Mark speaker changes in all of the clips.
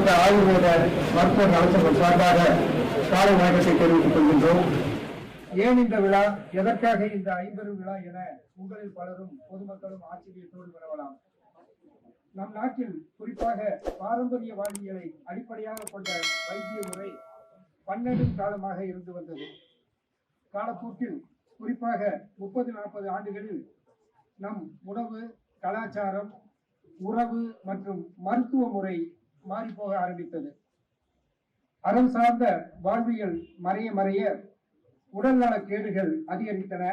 Speaker 1: கரூர் ஆய்வுகளோட ஆயுர்வேத மருத்துவ நலச்சங்கம் சார்பாக காலை வணக்கத்தை தெரிவித்துக் கொள்கின்றோம். ஏன் இந்த விழா? எதற்காக இந்த ஐம்பெரும் விழா என உங்களில் பலரும் பொதுமக்களும் ஆச்சரியத்தோடு வினவலாம். நம் நாட்டில் குறிப்பாக பாரம்பரிய வாழ்வியலை அடிப்படையாக கொண்ட வைத்திய முறை பன்னெண்டு காலமாக இருந்து வந்தது. காலப்போக்கில் குறிப்பாக முப்பது நாற்பது ஆண்டுகளில் நம் உணவு கலாச்சாரம் உறவு மற்றும் மருத்துவ முறை மாறிப்போக ஆரம்பித்தது. அறம் சார்ந்த வாழ்வியல் மறைய மறைய உடல்நல கேடுகள் அதிகரித்தன.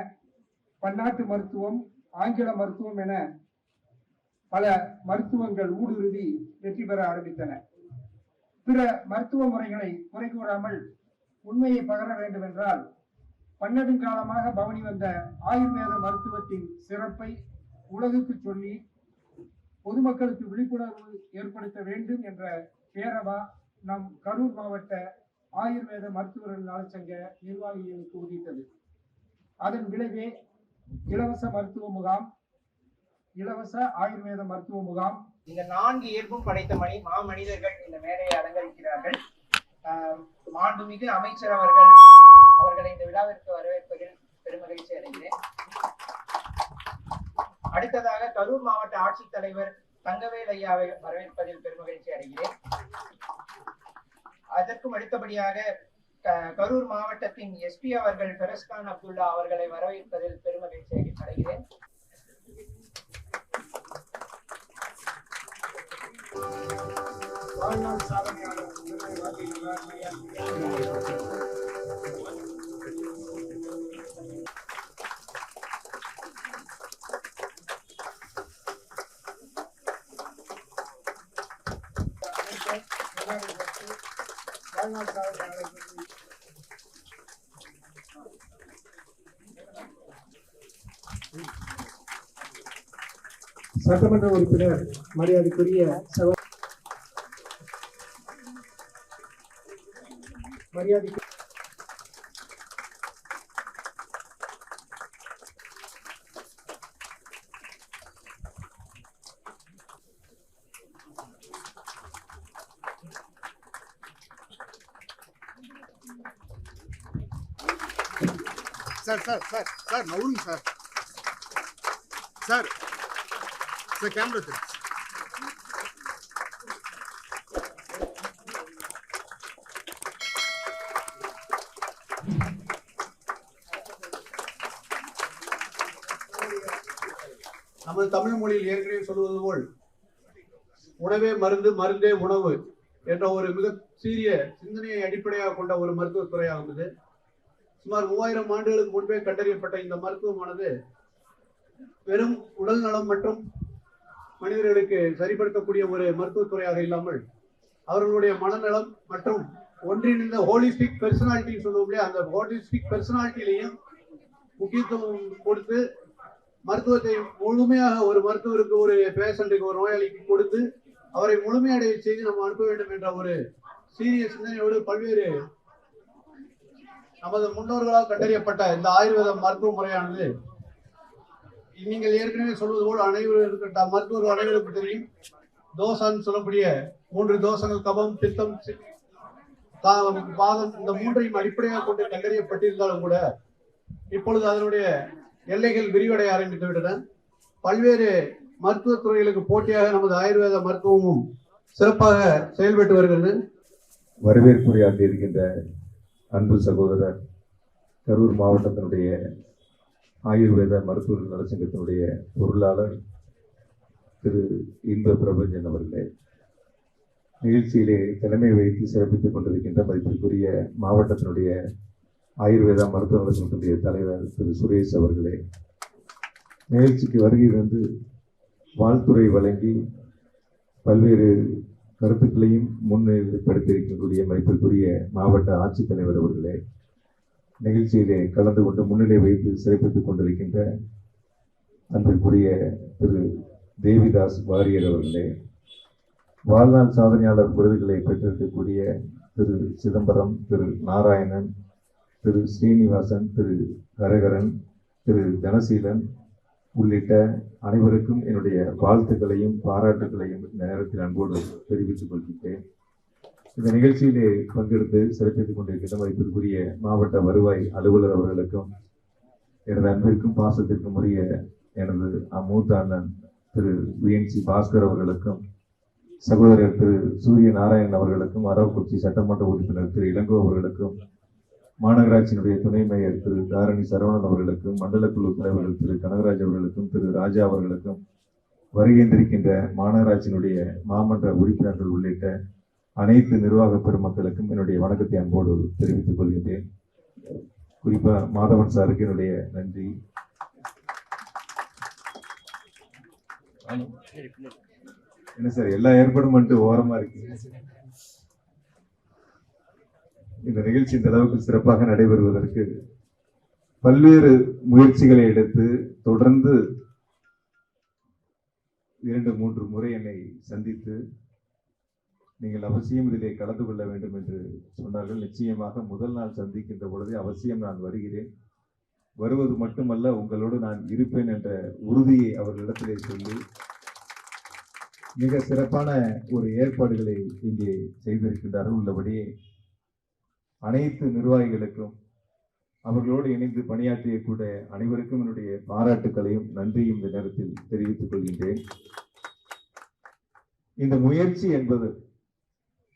Speaker 1: பன்னாட்டு மருத்துவம் ஆங்கில மருத்துவம் என பல மருத்துவங்கள் ஊடுருவி வெற்றி பெற ஆரம்பித்தன. பிற மருத்துவ முறைகளை குறை கூறாமல் உண்மையை பகர வேண்டும் என்றால் பன்னெடுங்காலமாக பவனி வந்த ஆயுர்வேத மருத்துவத்தின் சிறப்பை உலகுக்கு சொல்லி பொதுமக்களுக்கு விழிப்புணர்வு ஏற்படுத்த வேண்டும் என்ற பேரவா நம் கரூர் மாவட்ட ஆயுர்வேத மருத்துவர்கள் நலச்சங்க நிர்வாகிகளுக்கு உதித்தது அதன் விளைவே இலவச மருத்துவ முகாம் இலவச ஆயுர்வேத மருத்துவ முகாம்.
Speaker 2: இந்த நான்கு இயல்பும் படைத்த மணி மாமனிதர்கள் இந்த மேடையை அலங்கரிக்கிறார்கள். மாண்புமிகு அமைச்சர் அவர்கள் அவர்களை இந்த விழாவிற்கு வரவேற்பதில் பெருமகிழ்ச்சி அடைகிறேன். அடுத்ததாக கரூர் மாவட்ட ஆட்சித்தலைவர் தங்கவேல் ஐயாவை வரவேற்பதில் பெருமகிழ்ச்சி அடைகிறேன். அதற்கும் அடுத்தபடியாக க- கரூர் மாவட்டத்தின் எஸ்பி அவர்கள் பெரஸ்கான் அப்துல்லா அவர்களை வரவேற்பதில் பெருமகிழ்ச்சி அடைகிறேன்.
Speaker 1: வாழ்நாள் சாதனையாளர் விருதை வாங்கியுள்ளார் மரியாதைக்குரிய அமைச்சர் மரியாதை கொடுத்து வாழ்நாள் சாதனையாளர் விருதை சட்டமன்ற உறுப்பினர் மரியாதைக்குரிய சகோ மரியாதைக்கு
Speaker 3: sir sir sir sir நவுருங்க sir. Sir sir camera sir நமது தமிழ் மொழியில் ஏற்கனவே சொல்வது போல் உணவே மருந்து மருந்தே உணவு என்ற ஒரு மிக சீரிய சிந்தனையை அடிப்படையாக கொண்ட ஒரு மருத்துவத் துறையாகும் இது. சுமார் மூவாயிரம் ஆண்டுகளுக்கு முன்பே கண்டறியப்பட்ட இந்த மருத்துவமானது வெறும் உடல் நலம் மற்றும் மனிதர்களுக்கு சரிப்படுத்தக்கூடிய ஒரு மருத்துவத்துறையாக இல்லாமல் அவர்களுடைய மனநலம் மற்றும் ஒன்றிணைந்த ஹோலிஸ்டிக் பெர்சனாலிட்டின்னு சொல்லுவோம் அந்த ஹோலிஸ்டிக் பெர்சனாலிட்டிலையும் முக்கியத்துவம் கொடுத்து மருத்துவத்தை முழுமையாக ஒரு மருத்துவருக்கு ஒரு பேஷண்ட்டுக்கு ஒரு நோயாளிக்கு கொடுத்து அவரை முழுமையடைய செய்து நம்ம அனுப்ப வேண்டும் என்ற ஒரு சீரிய சிந்தனையோடு பல்வேறு நமது முன்னோர்களால் கண்டறியப்பட்ட இந்த ஆயுர்வேத மருத்துவ முறையானது நீங்கள் ஏற்கனவே சொல்வது போல் அனைவரும் மருத்துவர்கள் அனைவருக்கும் தெரியும். தோசான்னு சொல்லக்கூடிய மூன்று தோசங்கள் கபம் பித்தம் சி- இந்த மூன்றையும் அடிப்படையாக கொண்டு கண்டறியப்பட்டிருந்தாலும் கூட இப்பொழுது அதனுடைய எல்லைகள் விரிவடைய ஆரம்பித்து விட்டன. பல்வேறு மருத்துவத் துறைகளுக்கு போட்டியாக நமது ஆயுர்வேத மருத்துவமும் சிறப்பாக செயல்பட்டு வருகிறது.
Speaker 4: வரவேற்புரையாற்றி இருக்கின்ற அன்பு சகோதரர் கரூர் மாவட்டத்தினுடைய ஆயுர்வேத மருத்துவர்கள் நலச்சங்கத்தினுடைய பொருளாளர் திரு இன்ப பிரபஞ்சன் அவர்களே நிகழ்ச்சியிலே தலைமை வைத்து சிறப்பித்துக் கொண்டிருக்கின்ற மதிப்பிற்குரிய மாவட்டத்தினுடைய ஆயுர்வேதா மருத்துவ நலச்சங்கத்தினுடைய தலைவர் திரு சுரேஷ் அவர்களே நிகழ்ச்சிக்கு வருகை வந்து வாழ்த்துறை வழங்கி பல்வேறு கருத்துக்களையும் முன்னிலைப்படுத்தியிருக்கக்கூடிய மதிப்பிற்குரிய மாவட்ட ஆட்சித்தலைவர் அவர்களே நிகழ்ச்சியிலே கலந்து கொண்டு முன்னிலை வைத்து சிறப்பித்துக் கொண்டிருக்கின்ற அன்பிற்குரிய திரு. தேவிதாஸ் வாரியர் அவர்களே வாழ்நாள் சாதனையாளர் விருதுகளை பெற்றிருக்கக்கூடிய திரு. சிதம்பரம் திரு. நாராயணன் திரு. ஸ்ரீனிவாசன் திரு. ஹரகரன் திரு. தனசீலன் உள்ளிட்ட அனைவருக்கும் என்னுடைய வாழ்த்துக்களையும் பாராட்டுகளையும் இந்த நேரத்தில் அன்போடு தெரிவித்துக் கொள்கின்றேன். இந்த நிகழ்ச்சியிலே பங்கெடுத்து சிறப்பித்துக் கொண்டிருக்கின்ற மதிப்பிற்குரிய மாவட்ட வருவாய் அலுவலர் அவர்களுக்கும் எனது அன்பிற்கும் பாசத்திற்கும் உரிய எனது மூத்த அண்ணன் திரு விஎன்சி பாஸ்கர் அவர்களுக்கும் சகோதரர் திரு சூரிய நாராயணன் அவர்களுக்கும் அரவக்குறிச்சி சட்டமன்ற உறுப்பினர் திரு இளங்கோ அவர்களுக்கும் மாநகராட்சியினுடைய துணை மேயர் திரு தாரணி சரவணன் அவர்களுக்கும் மண்டல குழு தலைவர்கள் திரு கனகராஜ் அவர்களுக்கும் திரு ராஜா அவர்களுக்கும் வருகின்றிருக்கின்ற மாநகராட்சியினுடைய மாமன்ற உறுப்பினர்கள் உள்ளிட்ட அனைத்து நிர்வாக பெருமக்களுக்கும் என்னுடைய வணக்கத்தை அன்போடு தெரிவித்துக் கொள்கின்றேன். குறிப்பாக மாதவன் சாருக்கு என்னுடைய நன்றி. என்ன சார் எல்லா ஏற்பாடும் பண்ணிட்டு ஓரமாக இருக்கீங்க? இந்த நிகழ்ச்சி இந்த அளவுக்கு சிறப்பாக நடைபெறுவதற்கு பல்வேறு முயற்சிகளை எடுத்து தொடர்ந்து இரண்டு மூன்று முறை என்னை சந்தித்து நீங்கள் அவசியம் இதிலே கலந்து கொள்ள வேண்டும் என்று சொன்னார்கள். நிச்சயமாக முதல் நாள் சந்திக்கின்ற பொழுதே அவசியம் நான் வருகிறேன். வருவது மட்டுமல்ல உங்களோடு நான் இருப்பேன் என்ற உறுதியை அவர்களிடத்திலே சொல்லி மிக சிறப்பான ஒரு ஏற்பாடுகளை இங்கே செய்திருக்கின்றார்கள். உள்ளபடியே அனைத்து நிர்வாகிகளுக்கும் அவர்களோடு இணைந்து பணியாற்றிய கூட அனைவருக்கும் என்னுடைய பாராட்டுக்களையும் நன்றியும் இந்த நேரத்தில் தெரிவித்துக் கொள்கின்றேன். இந்த முயற்சி என்பது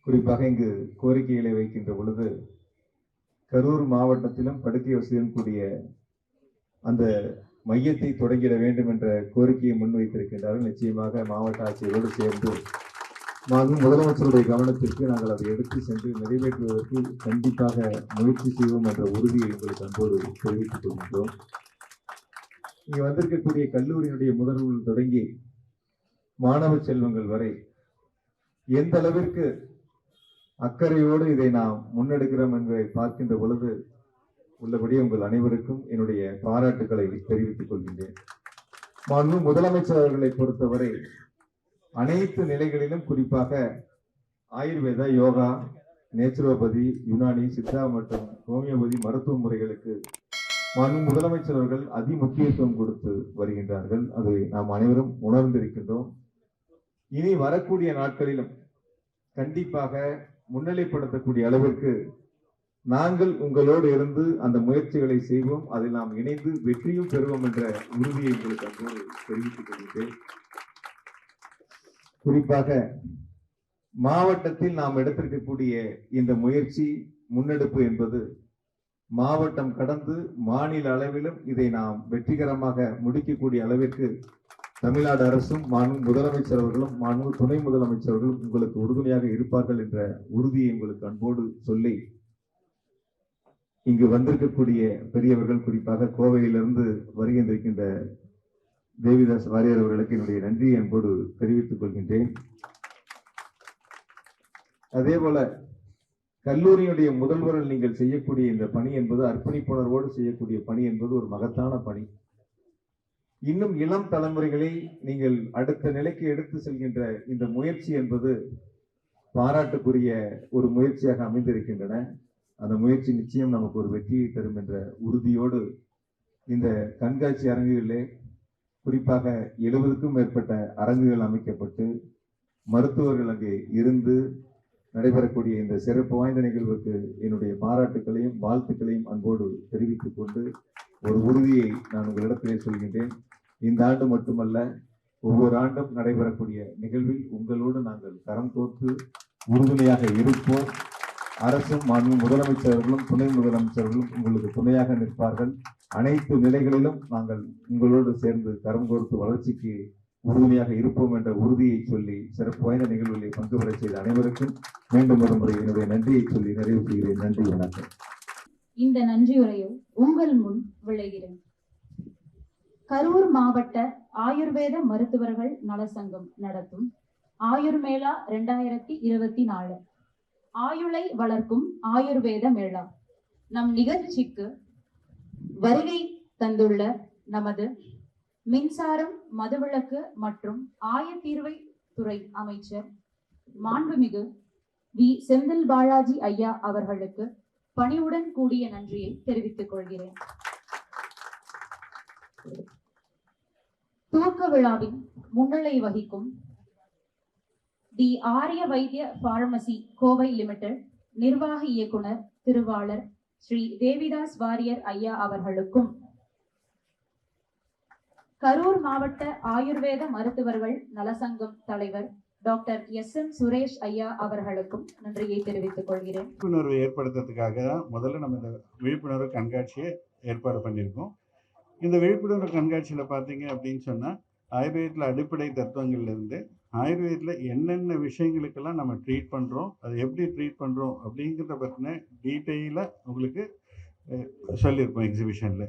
Speaker 4: குறிப்பாக இங்கு கோரிக்கைகளை வைக்கின்ற பொழுது கரூர் மாவட்டத்திலும் படுக்கை வசதியுடன் கூடிய அந்த மையத்தை தொடங்கிட வேண்டும் என்ற கோரிக்கையை முன்வைத்திருக்கின்றார்கள். நிச்சயமாக மாவட்ட ஆட்சியரோடு சேர்ந்து நாங்கள் முதலமைச்சருடைய கவனத்திற்கு நாங்கள் அதை எடுத்து சென்று நிறைவேற்றுவதற்கு கண்டிப்பாக முயற்சி செய்வோம் என்ற உறுதியை உங்களுக்கு அன்போடு தெரிவித்துக் கொள்கின்றோம். இங்கே வந்திருக்கக்கூடிய கல்லூரியினுடைய முதல்வர்கள் தொடங்கி மாணவ செல்வங்கள் வரை எந்த அளவிற்கு அக்கறையோடு இதை நாம் முன்னெடுக்கிறோம் என்பதை பார்க்கின்ற பொழுது உள்ளபடி உங்கள் அனைவருக்கும் என்னுடைய பாராட்டுக்களை தெரிவித்துக் கொள்கின்றேன். மாண்பு முதலமைச்சர் அவர்களை பொறுத்தவரை அனைத்து நிலைகளிலும் குறிப்பாக ஆயுர்வேதா யோகா நேச்சுரோபதி யுனானி சித்தா மற்றும் ஹோமியோபதி மருத்துவ முறைகளுக்கு மாண்பு முதலமைச்சர் அவர்கள் அதி முக்கியத்துவம் கொடுத்து வருகின்றார்கள். அதை நாம் அனைவரும் உணர்ந்திருக்கின்றோம். இனி வரக்கூடிய நாட்களிலும் கண்டிப்பாக முன்னிலைப்படுத்தக்கூடிய அளவிற்கு நாங்கள் உங்களோடு இருந்து அந்த முயற்சிகளை செய்வோம். அதில் நாம் இணைந்து வெற்றியும் பெறுவோம் என்ற உறுதியை உங்களுக்கு அன்போடு தெரிவித்துக் கொள்கிறேன் குறிப்பாக மாவட்டத்தில் நாம் எடுத்திருக்கக்கூடிய இந்த முயற்சி முன்னெடுப்பு என்பது மாவட்டம் கடந்து மாநில அளவிலும் இதை நாம் வெற்றிகரமாக முடிக்கக்கூடிய அளவிற்கு தமிழ்நாடு அரசும் மாண்பு முதலமைச்சர் அவர்களும் மாண்பு துணை முதலமைச்சர்களும் உங்களுக்கு உறுதுணையாக இருப்பார்கள் என்ற உறுதியை உங்களுக்கு அன்போடு சொல்லி இங்கு வந்திருக்கக்கூடிய பெரியவர்கள் குறிப்பாக கோவையிலிருந்து வருகின்றிருக்கின்ற தேவிதாஸ் வாரியர் அவர்களுக்கு என்னுடைய நன்றியை அன்போடு தெரிவித்துக் கொள்கின்றேன். அதே போல கல்லூரியுடைய முதல்வரில் நீங்கள் செய்யக்கூடிய இந்த பணி என்பது அர்ப்பணிப்புணர்வோடு செய்யக்கூடிய பணி என்பது ஒரு மகத்தான பணி. இன்னும் இளம் தலைமுறைகளை நீங்கள் அடுத்த நிலைக்கு எடுத்து செல்கின்ற இந்த முயற்சி என்பது பாராட்டுக்குரிய ஒரு முயற்சியாக அமைந்திருக்கின்றன. அந்த முயற்சி நிச்சயம் நமக்கு ஒரு வெற்றியை தரும் என்ற உறுதியோடு இந்த கண்காட்சி அரங்குகளிலே குறிப்பாக எழுபதுக்கும் மேற்பட்ட அரங்குகள் அமைக்கப்பட்டு மருத்துவர்கள் அங்கே இருந்து நடைபெறக்கூடிய இந்த சிறப்பு வாய்ந்த நிகழ்வுக்கு என்னுடைய பாராட்டுக்களையும் வாழ்த்துக்களையும் அன்போடு தெரிவித்துக் கொண்டு ஒரு உறுதியை நான் உங்களிடத்திலே சொல்கின்றேன். இந்த ஆண்டு மட்டுமல்ல ஒவ்வொரு ஆண்டும் நடைபெறக்கூடிய நிகழ்வில் உங்களோடு நாங்கள் கரம் கோர்த்து உறுதுணையாக இருப்போம். அரசும் மாண்பு முதலமைச்சர்களும் துணை முதலமைச்சர்களும் உங்களுக்கு துணையாக நிற்பார்கள். அனைத்து நிலைகளிலும் நாங்கள் உங்களோடு சேர்ந்து கரம் கோர்த்து வளர்ச்சிக்கு உறுதுணையாக இருப்போம் என்ற உறுதியை சொல்லி சிறப்பு வாய்ந்த நிகழ்வுகளை பங்கு பெற செய்த அனைவருக்கும் மீண்டும் ஒரு முறை என்னுடைய நன்றியை சொல்லி நிறைவு செய்கிறேன். நன்றி வணக்கம்.
Speaker 5: இந்த நன்றியுரையை உங்கள் முன் விளைகிறேன். கரூர் மாவட்ட ஆயுர்வேத மருத்துவர்கள் நலசங்கம் நடத்தும் ஆயுர்மேளா ரெண்டாயிரத்தி இருபத்தி நாலு. ஆயுளை வளர்க்கும் ஆயுர்வேத மேளா நம் நிகழ்ச்சிக்கு வருகை தந்துள்ள நமது மின்சாரம் மதுவிளக்கு மற்றும் ஆயத்தீர்வை துறை அமைச்சர் மாண்புமிகு வி. செந்தில் பாலாஜி ஐயா அவர்களுக்கு பணிவுடன் கூடிய நன்றியை தெரிவித்துக் கொள்கிறேன். துவக்க விழாவின் முன்னிலை வகிக்கும் தி ஆரிய வைத்திய பார்மசி கோவை லிமிடெட் நிர்வாக இயக்குனர் திருவாளர் ஸ்ரீ தேவிதாஸ் வாரியர் ஐயா அவர்களுக்கும். கரூர் மாவட்ட ஆயுர்வேத மருத்துவர்கள் நலசங்கம் தலைவர் டாக்டர் எஸ் எம் சுரேஷ் ஐயா அவர்களுக்கும் நன்றியை தெரிவித்துக் கொள்கிறேன்.
Speaker 6: விழிப்புணர்வு ஏற்படுத்துறதுக்காக தான் முதல்ல நம்ம இந்த விழிப்புணர்வு கண்காட்சியை ஏற்பாடு பண்ணியிருக்கோம். இந்த விழிப்புணர்வு கண்காட்சியில் பார்த்தீங்க அப்படின்னு சொன்னால் ஆயுர்வேதத்தில் அடிப்படை தத்துவங்கள்லேருந்து ஆயுர்வேதத்தில் என்னென்ன விஷயங்களுக்கெல்லாம் நம்ம ட்ரீட் பண்ணுறோம் அது எப்படி ட்ரீட் பண்ணுறோம் அப்படிங்கிறத பற்றின டீட்டெயிலாக உங்களுக்கு சொல்லியிருப்போம் எக்ஸிபிஷனில்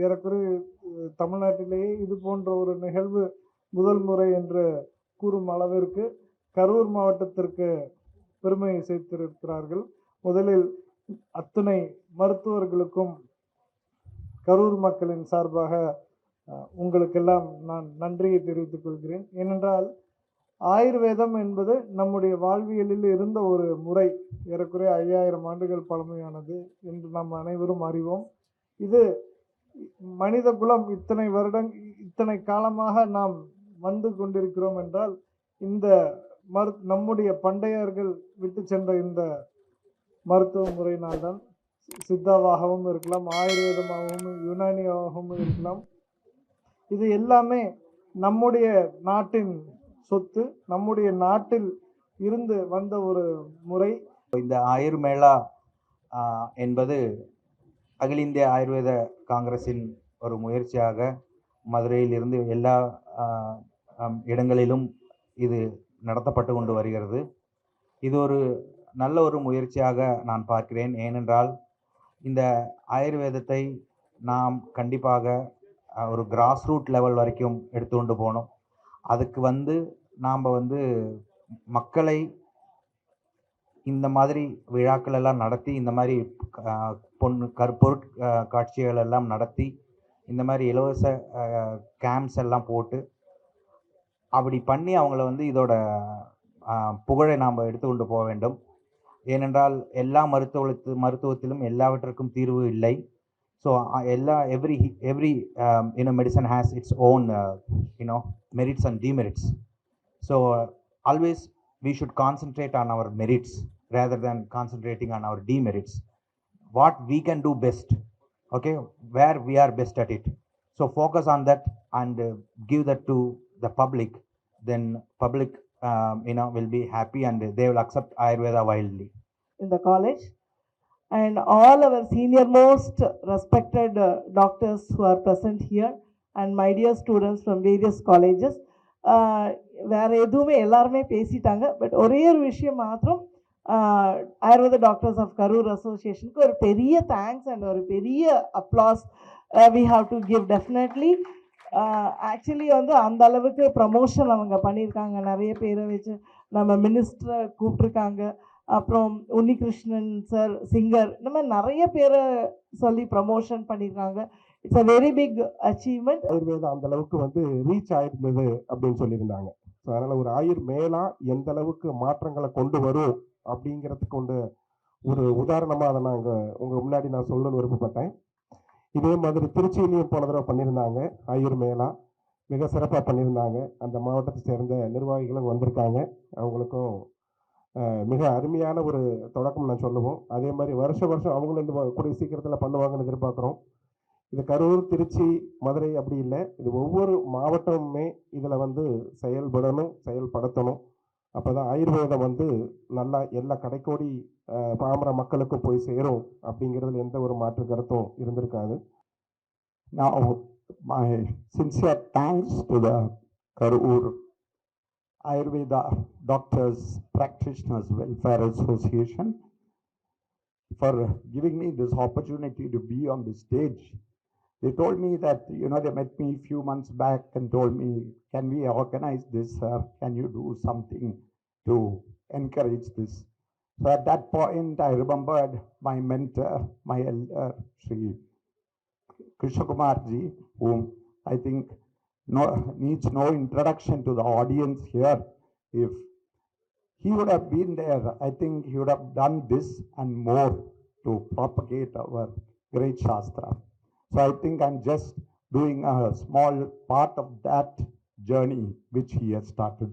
Speaker 7: ஏறக்குறைய தமிழ்நாட்டிலேயே இது போன்ற ஒரு நிகழ்வு முதல் முறை என்று கூறும் அளவிற்கு கரூர் மாவட்டத்திற்கு பெருமை சேர்த்திருக்கிறார்கள். முதலில் அத்துணை மருத்துவர்களுக்கும் கரூர் மக்களின் சார்பாக உங்களுக்கெல்லாம் நான் நன்றியை தெரிவித்துக் கொள்கிறேன். ஏனென்றால் ஆயுர்வேதம் என்பது நம்முடைய வாழ்வியலில் இருந்த ஒரு முறை ஏறக்குறைய ஐயாயிரம் ஆண்டுகள் பழமையானது என்று நாம் அனைவரும் அறிவோம். இது மனித குலம் இத்தனை வருடம் இத்தனை காலமாக நாம் வந்து கொண்டிருக்கிறோம் என்றால் இந்த மரு நம்முடைய பண்டையர்கள் விட்டு சென்ற இந்த மருத்துவ முறையினால்தான் சித்தாவாகவும் இருக்கலாம் ஆயுர்வேதமாகவும் யுனானியாகவும் இருக்கலாம். இது எல்லாமே நம்முடைய நாட்டின் சொத்து நம்முடைய நாட்டில் இருந்து வந்த ஒரு முறை.
Speaker 8: இந்த ஆயுர்மேளா என்பது அகில இந்திய ஆயுர்வேத காங்கிரஸின் ஒரு முயற்சியாக மதுரையில் இருந்து எல்லா இடங்களிலும் இது நடத்தப்பட்டு கொண்டு வருகிறது. இது ஒரு நல்ல ஒரு முயற்சியாக நான் பார்க்கிறேன். ஏனென்றால் இந்த ஆயுர்வேதத்தை நாம் கண்டிப்பாக ஒரு கிராஸ் ரூட் லெவல் வரைக்கும் எடுத்து கொண்டு போகணும். அதுக்கு வந்து நாம் வந்து மக்களை இந்த மாதிரி விழாக்கள் எல்லாம் நடத்தி இந்த மாதிரி பொண்ணு கற்பொருட் காட்சிகள் எல்லாம் நடத்தி இந்த மாதிரி இலவச கேம்ப்ஸ் எல்லாம் போட்டு அப்படி பண்ணி அவங்கள வந்து இதோட புகழை நாம் எடுத்துக்கொண்டு போக வேண்டும். ஏனென்றால் எல்லா மருத்துவத்து மருத்துவத்திலும் எல்லாவற்றிற்கும் தீர்வு இல்லை. ஸோ எல்லா every every you know medicine has its own you know merits and demerits so always we should concentrate on our merits rather than concentrating on our demerits. What we can do best, okay, where we are best at it. So focus on that and uh, give that to the public. Then public, um, you know, will be happy and they will accept Ayurveda wildly.
Speaker 9: in the college and all our senior most respected uh, doctors who are present here and my dear students from various colleges வேறு எதுவுமே எல்லாருமே பேசிட்டாங்க. But ஒரே ஒரு விஷயம் மாத்திரம் Ayurveda doctors of Karur அசோசியேஷனுக்கு ஒரு பெரிய தேங்க்ஸ் அண்ட் ஒரு பெரிய applause we have to give definitely actually வந்து அந்த அளவுக்கு ப்ரமோஷன் அவங்க பண்ணியிருக்காங்க. நிறைய பேரை வச்சு நம்ம மினிஸ்டரை கூப்பிட்ருக்காங்க அப்புறம் உன்னிகிருஷ்ணன் சார் சிங்கர் இந்த மாதிரி நிறைய பேரை சொல்லி ப்ரமோஷன் பண்ணியிருக்காங்க. It's a very big achievement
Speaker 10: ஆயுர்வேதம் அந்த அளவுக்கு வந்து ரீச் ஆயிருந்தது அப்படின்னு சொல்லியிருந்தாங்க. ஸோ அதனால ஒரு ஆயுர் மேலா எந்த அளவுக்கு மாற்றங்களை கொண்டு வரும் அப்படிங்கிறதுக்கு கொண்டு ஒரு உதாரணமாக அதை நான் இங்கே உங்கள் முன்னாடி நான் சொல்லணும்னு விருப்பப்பட்டேன். இதே மாதிரி திருச்சியிலையும் போன தடவை பண்ணியிருந்தாங்க. ஆயுர் மேலா மிக சிறப்பாக பண்ணியிருந்தாங்க. அந்த மாவட்டத்தை சேர்ந்த நிர்வாகிகளும் வந்திருக்காங்க. அவங்களுக்கும் மிக அருமையான ஒரு தொடக்கம் நான் சொல்லுவோம். அதே மாதிரி வருஷ வருஷம் அவங்களும் இந்த கூடிய சீக்கிரத்தில் பண்ணுவாங்கன்னு எதிர்பார்க்குறோம். இது கரூர் திருச்சி மதுரை அப்படி இல்லை இது ஒவ்வொரு மாவட்டமுமே இதில் வந்து செயல்படணும் செயல்படுத்தணும் அப்போ தான் ஆயுர்வேதம் வந்து நல்லா எல்லா கடைக்கோடி பாமர மக்களுக்கும் போய் சேரும் அப்படிங்கிறதுல எந்த ஒரு மாற்று கருத்தும் இருந்திருக்காது
Speaker 11: நான் my sincere thanks to the Karur Ayurveda doctors practitioners welfare Association. for giving me this opportunity to be on the stage. They told me that, you know, they met me a few months back and told me, can we organize this, sir? Can you do something to encourage this? So at that point, I remembered my mentor, my elder, Sri Krishna Kumarji, whom I think no, needs no introduction to the audience here. If he would have been there, I think he would have done this and more to propagate our great Shastra. So I think I'm just doing a small part of that journey which he has started.